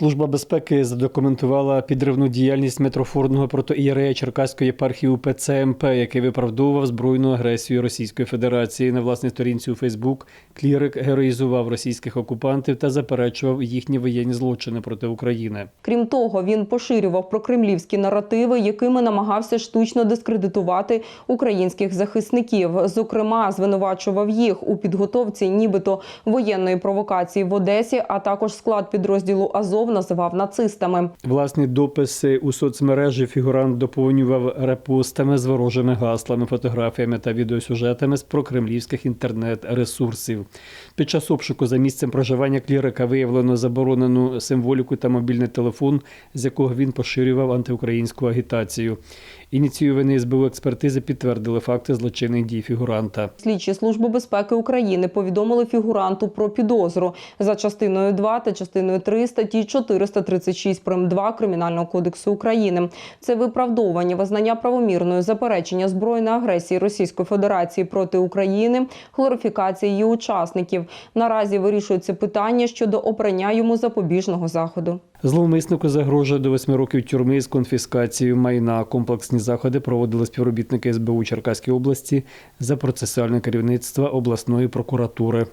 Служба безпеки задокументувала підривну діяльність митрофорного протоієрея Черкаської єпархії УПЦ МП, який виправдовував збройну агресію Російської Федерації. На власній сторінці у Фейсбук клірик героїзував російських окупантів та заперечував їхні воєнні злочини проти України. Крім того, він поширював прокремлівські наративи, якими намагався штучно дискредитувати українських захисників. Зокрема, звинувачував їх у підготовці, нібито воєнної провокації в Одесі, а також склад підрозділу Азов називав нацистами. Власні дописи у соцмережі фігурант доповнював репостами з ворожими гаслами, фотографіями та відеосюжетами з прокремлівських інтернет-ресурсів. Під час обшуку за місцем проживання клірика виявлено заборонену символіку та мобільний телефон, з якого він поширював антиукраїнську агітацію. Ініціювані СБУ експертизи підтвердили факти злочинних дій фігуранта. Слідчі служби безпеки України повідомили фігуранту про підозру за частиною 2 та частиною 3 статті 436 прим. 2 Кримінального кодексу України. Це виправдовування, визнання правомірної заперечення збройної агресії Російської Федерації проти України, глорифікація її учасників. Наразі вирішується питання щодо обрання йому запобіжного заходу. Зловмиснику загрожує до восьми років тюрми з конфіскацією майна. Комплексні заходи проводили співробітники СБУ Черкаської області за процесуальне керівництво обласної прокуратури.